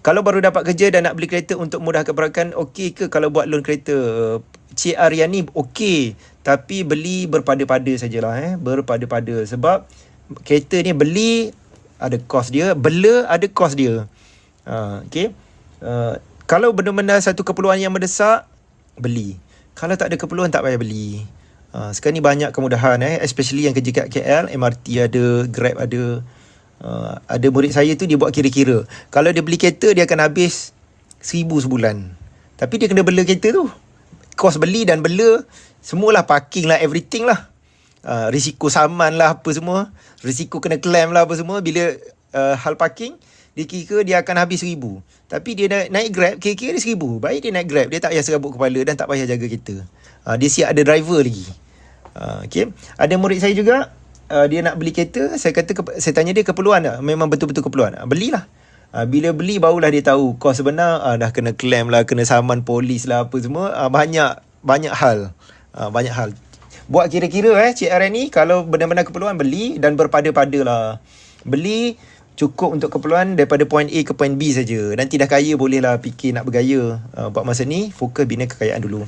Kalau baru dapat kerja dan nak beli kereta untuk mudahkan pergerakan, okey ke kalau buat loan kereta? Cik Aryani okey, tapi beli berpada-pada sajalah eh, berpada-pada sebab kereta ni beli ada kos dia, bela ada kos dia. Ha, okey. Uh, kalau benar-benar satu keperluan yang mendesak, beli. Kalau tak ada keperluan tak payah beli. Uh, sekarang ni banyak kemudahan eh especially yang kerja kat KL MRT ada Grab ada uh, ada murid saya tu dia buat kira-kira. Kalau dia beli kereta dia akan habis seribu sebulan. Tapi dia kena bela kereta tu. Kos beli dan bela semualah parking lah everything lah. Uh, risiko saman lah apa semua. Risiko kena claim lah apa semua. Bila uh, hal parking dia kira dia akan habis seribu. Tapi dia naik, naik grab kira-kira dia seribu. Baik dia naik grab. Dia tak payah serabut kepala dan tak payah jaga kereta. Uh, dia siap ada driver lagi. Uh, okay. ada murid saya juga uh, dia nak beli kereta saya kata saya tanya dia keperluan tak? Memang betul-betul keperluan. Uh, belilah. Uh, bila beli barulah dia tahu kos sebenar uh, dah kena claim lah kena saman polis lah apa semua. Uh, banyak banyak hal. Uh, banyak hal. Buat kira-kira eh Cik Aren ni kalau benar-benar keperluan beli dan berpada-pada lah beli cukup untuk keperluan daripada point A ke point B saja. Nanti dah kaya bolehlah fikir nak bergaya. Uh, buat masa ni. Fokus bina kekayaan dulu.